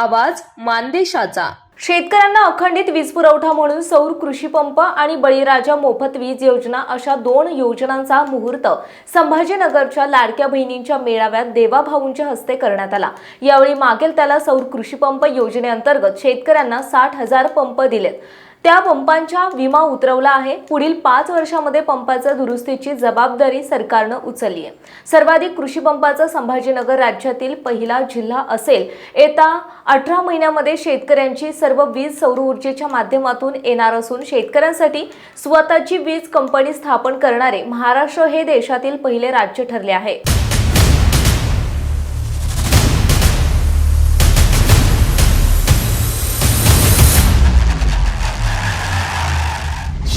आवाज मानदेशाचा. शेतकऱ्यांना अखंडित वीज पुरवठा म्हणून सौर कृषी पंप आणि बळीराजा मोफत वीज योजना अशा दोन योजनांचा मुहूर्त संभाजीनगरच्या लाडक्या बहिणींच्या मेळाव्यात देवाभाऊंच्या हस्ते करण्यात आला. यावेळी मागेल त्याला सौर कृषी पंप योजनेअंतर्गत शेतकऱ्यांना साठ हजार पंप दिलेत. त्या पंपांच्या विमा उतरवला आहे. पुढील पाच वर्षामध्ये पंपाच्या दुरुस्तीची जबाबदारी सरकारनं उचलली आहे. सर्वाधिक कृषी पंपाचा संभाजीनगर राज्यातील पहिला जिल्हा असेल. येत्या अठरा महिन्यामध्ये शेतकऱ्यांची सर्व वीज सौर ऊर्जेच्या माध्यमातून येणार असून शेतकऱ्यांसाठी स्वतःची वीज कंपनी स्थापन करणारे महाराष्ट्र हे देशातील पहिले राज्य ठरले आहे.